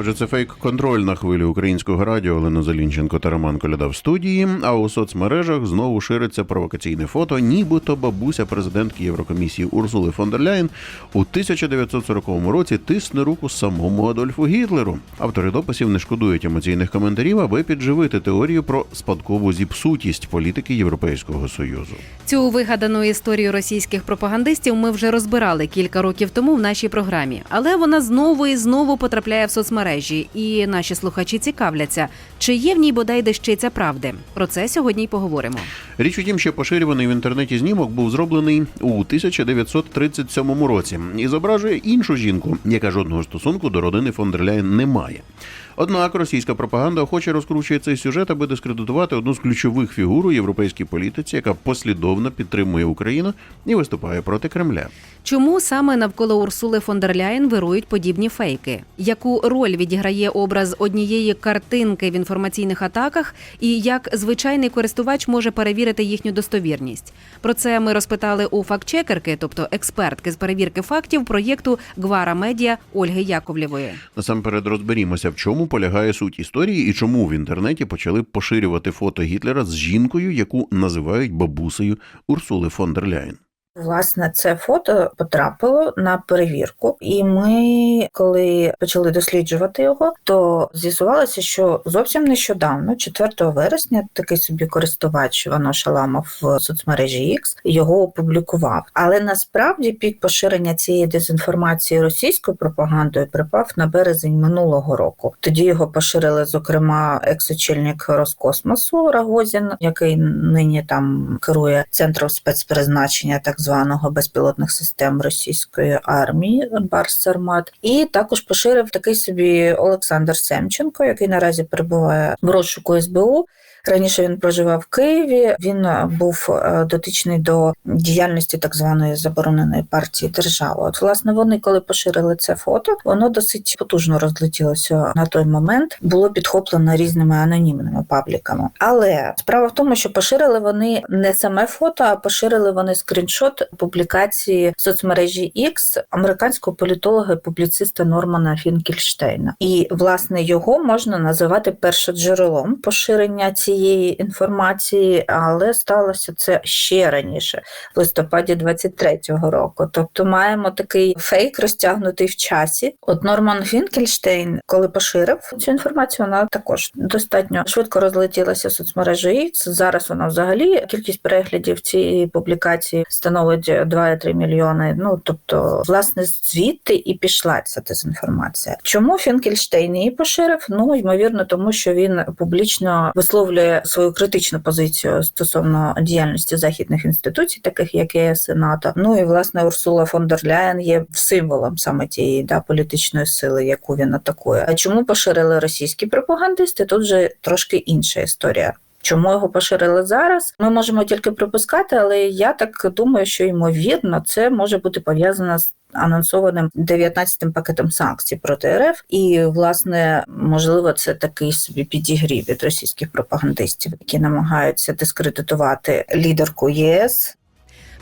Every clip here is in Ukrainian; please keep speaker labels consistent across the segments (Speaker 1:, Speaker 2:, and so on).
Speaker 1: Отже, це фейк-контроль на хвилі українського радіо Олена Залінченко та Роман Коляда в студії. А у соцмережах знову шириться провокаційне фото, нібито бабуся президентки Єврокомісії Урсули фон дер Ляєн у 1940 році тисне руку самому Адольфу Гітлеру. Автори дописів не шкодують емоційних коментарів, аби підживити теорію про спадкову зіпсутість політики Європейського союзу.
Speaker 2: Цю вигадану історію російських пропагандистів ми вже розбирали кілька років тому в нашій програмі, але вона знову і знову потрапляє в соцмережі, і наші слухачі цікавляться, чи є в ній бодай дещиця правди. Про це сьогодні й поговоримо.
Speaker 1: Річ у тім, що поширюваний в інтернеті знімок був зроблений у 1937 році і зображує іншу жінку, яка жодного стосунку до родини фон дер Ляєн не має. Однак російська пропаганда охоче розкручує цей сюжет, аби дискредитувати одну з ключових фігур у європейській політиці, яка послідовно підтримує Україну і виступає проти Кремля.
Speaker 2: Чому саме навколо Урсули фон дер Ляєн вирують подібні фейки? Яку роль відіграє образ однієї картинки в інформаційних атаках, і як звичайний користувач може перевірити їхню достовірність? Про це ми розпитали у фактчекерки, тобто експертки з перевірки фактів проєкту Гвара Медіа Ольги Яковлєвої.
Speaker 1: Насамперед розберімося, в чому полягає суть історії і чому в інтернеті почали поширювати фото Гітлера з жінкою, яку називають бабусею Урсули фон дер Ляєн.
Speaker 3: Власне, це фото потрапило на перевірку, і ми, коли почали досліджувати його, то з'ясувалося, що зовсім нещодавно, 4 вересня, такий собі користувач Івано Шаламов в соцмережі X його опублікував. Але насправді пік поширення цієї дезінформації російською пропагандою припав на березень минулого року. Тоді його поширили, зокрема, екс-очільник Роскосмосу Рагозін, який нині там керує центром спецпризначення так званого безпілотних систем російської армії Барсармат, і також поширив такий собі Олександр Семченко, який наразі перебуває в розшуку СБУ. Раніше він проживав в Києві. Він був е, дотичний до діяльності так званої забороненої партії держава. От, власне, вони, коли поширили це фото, воно досить потужно розлетілося на той момент. Було підхоплено різними анонімними пабліками. Але справа в тому, що поширили вони не саме фото, а поширили вони скріншот публікації в соцмережі X американського політолога і публіциста Нормана Фінкельштейна. І власне його можна називати першоджерелом поширення цієї цієї інформації, але сталося це ще раніше, в листопаді 23-го року. Тобто маємо такий фейк розтягнутий в часі. От Норман Фінкельштейн, коли поширив цю інформацію, вона також достатньо швидко розлетілася в соцмережі X. Зараз вона взагалі кількість переглядів цієї публікації становить 2,3 мільйони. Ну тобто, власне, звідти і пішла ця дезінформація. Чому Фінкельштейн її поширив? Ну ймовірно, тому що він публічно висловлює свою критичну позицію стосовно діяльності західних інституцій, таких як ЄС і НАТО. Ну і власне Урсула фон дер Ляєн є символом саме тієї да політичної сили, яку він атакує. А чому поширили російські пропагандисти? Тут вже трошки інша історія. Чому його поширили зараз? Ми можемо тільки припускати, але я так думаю, що ймовірно це може бути пов'язано з анонсованим 19-м пакетом санкцій проти РФ, і власне можливо це такий собі підігрів від російських пропагандистів, які намагаються дискредитувати лідерку ЄС.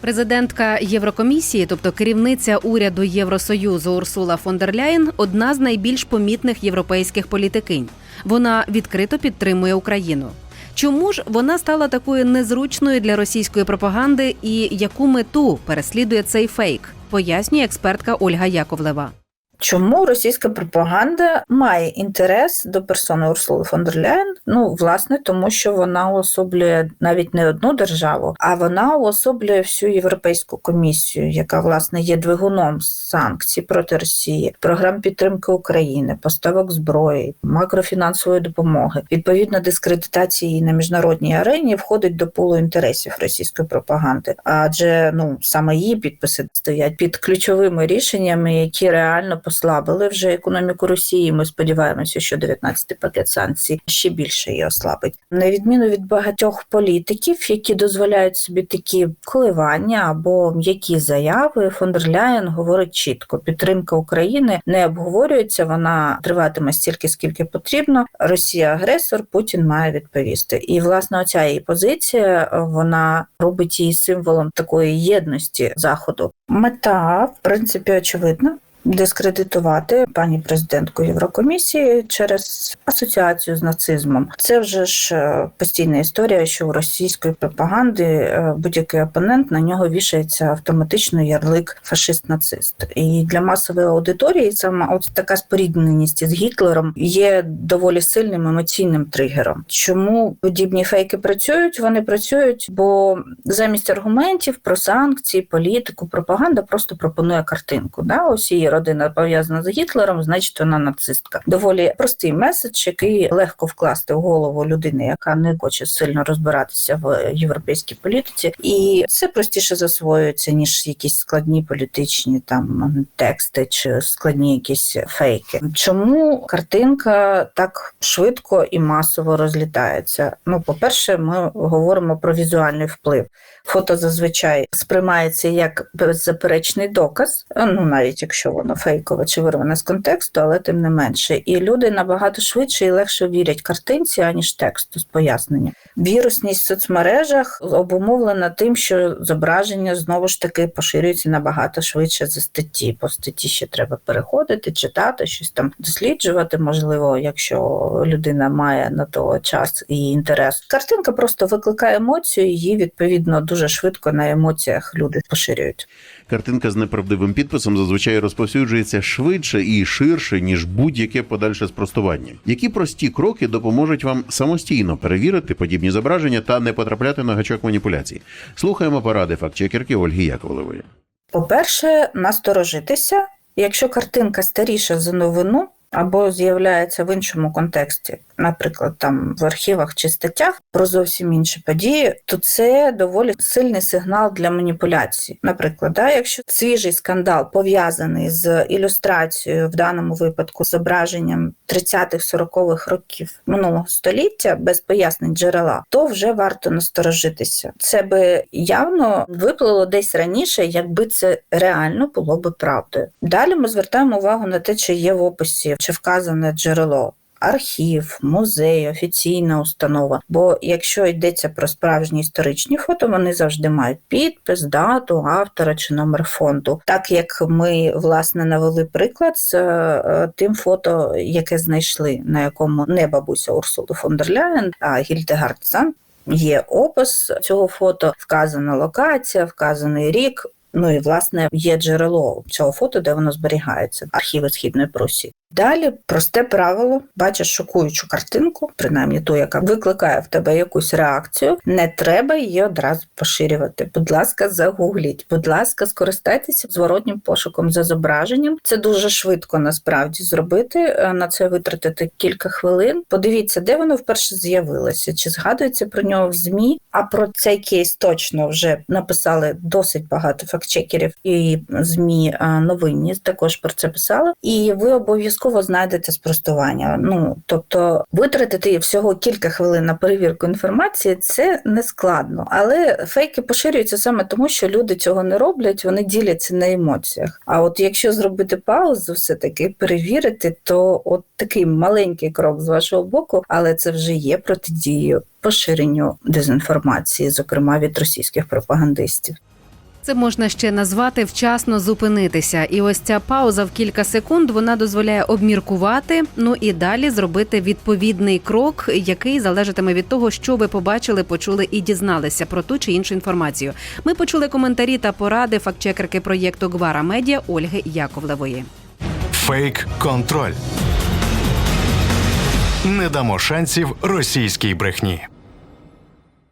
Speaker 2: Президентка Єврокомісії, тобто керівниця уряду Євросоюзу Урсула фон дер Ляєн, одна з найбільш помітних європейських політикинь. Вона відкрито підтримує Україну. Чому ж вона стала такою незручною для російської пропаганди і яку мету переслідує цей фейк? Пояснює експертка Ольга Яковлева.
Speaker 3: Чому російська пропаганда має інтерес до персони Урсули фон дер Ляєн? Ну, власне, тому що вона уособлює навіть не одну державу, а вона уособлює всю європейську комісію, яка власне є двигуном санкцій проти Росії, програм підтримки України, поставок зброї, макрофінансової допомоги. Відповідно, дискредитації на міжнародній арені входить до пулу інтересів російської пропаганди, адже ну саме її підписи стоять під ключовими рішеннями, які реально послабили вже економіку Росії. Ми сподіваємося, що 19-й пакет санкцій ще більше її ослабить. На відміну від багатьох політиків, які дозволяють собі такі коливання або м'які заяви, фондер Ляєн говорить чітко: підтримка України не обговорюється, вона триватиме стільки, скільки потрібно. Росія агресор, Путін має відповісти. І власне оця її позиція вона робить її символом такої єдності заходу. Мета, в принципі, очевидна. Дискредитувати пані президентку Єврокомісії через асоціацію з нацизмом. Це вже ж е, постійна історія, що у російської пропаганди е, будь-який опонент на нього вішається автоматично ярлик фашист-нацист. І для масової аудиторії саме от така спорідненість із Гітлером є доволі сильним емоційним тригером. Чому подібні фейки працюють? Вони працюють, бо замість аргументів про санкції, політику, пропаганда просто пропонує картинку. Да? Ось її родина пов'язана з Гітлером, значить вона нацистка. Доволі простий меседж, який легко вкласти в голову людини, яка не хоче сильно розбиратися в європейській політиці, і це простіше засвоюється ніж якісь складні політичні там тексти чи складні якісь фейки. Чому картинка так швидко і масово розлітається? Ну, по-перше, ми говоримо про візуальний вплив. Фото зазвичай сприймається як беззаперечний доказ, ну навіть якщо воно фейкове чи вирване з контексту, але тим не менше. І люди набагато швидше і легше вірять картинці, аніж тексту з поясненням. Вірусність в соцмережах обумовлена тим, що зображення знову ж таки поширюється набагато швидше за статті. По статті ще треба переходити, читати, щось там досліджувати. Можливо, якщо людина має на то час і інтерес. Картинка просто викликає емоцію, її відповідно дуже швидко на емоціях люди поширюють.
Speaker 1: Картинка з неправдивим підписом зазвичай розповсюджується швидше і ширше, ніж будь-яке подальше спростування. Які прості кроки допоможуть вам самостійно перевірити подібні зображення та не потрапляти на гачок маніпуляцій? Слухаємо поради фактчекерки Ольги Яковлевої.
Speaker 3: По-перше, насторожитися, якщо картинка старіша за новину. Або з'являється в іншому контексті, наприклад, там в архівах чи статтях про зовсім інші події, то це доволі сильний сигнал для маніпуляції. Наприклад, да, якщо свіжий скандал пов'язаний з ілюстрацією, в даному випадку зображенням 30-х-40-х років минулого століття без пояснень джерела, то вже варто насторожитися. Це би явно виплило десь раніше, якби це реально було би правдою. Далі ми звертаємо увагу на те, чи є в описі чи вказане джерело. Архів, музей, офіційна установа. Бо якщо йдеться про справжні історичні фото, вони завжди мають підпис, дату, автора чи номер фонду. Так як ми власне навели приклад з е, тим фото, яке знайшли, на якому не бабуся Урсули фон дер Ляєн, а Гільдегард Сан. Є опис цього фото, вказана локація, вказаний рік. Ну і власне є джерело цього фото, де воно зберігається архіви східної Прусії. Далі просте правило, бачиш шокуючу картинку, принаймні ту, яка викликає в тебе якусь реакцію. Не треба її одразу поширювати. Будь ласка, загугліть. Будь ласка, скористайтеся зворотнім пошуком за зображенням. Це дуже швидко насправді зробити. е, На це витратити кілька хвилин. Подивіться, де воно вперше з'явилося, чи згадується про нього в змі. А про цей кейс точно вже написали досить багато фактчекерів і змі е, новинні також про це писали. І ви обов'язково знайдете спростування. Ну тобто витратити всього кілька хвилин на перевірку інформації це не складно, але фейки поширюються саме тому, що люди цього не роблять, вони діляться на емоціях. А от якщо зробити паузу, все таки перевірити, то от такий маленький крок з вашого боку, але це вже є протидією поширенню дезінформації, зокрема від російських пропагандистів.
Speaker 2: Це можна ще назвати вчасно зупинитися. І ось ця пауза в кілька секунд вона дозволяє обміркувати. Ну і далі зробити відповідний крок, який залежатиме від того, що ви побачили, почули і дізналися про ту чи іншу інформацію. Ми почули коментарі та поради фактчекерки проєкту Гвара Медіа Ольги Яковлевої.
Speaker 4: Фейк контроль. Не дамо шансів російській брехні.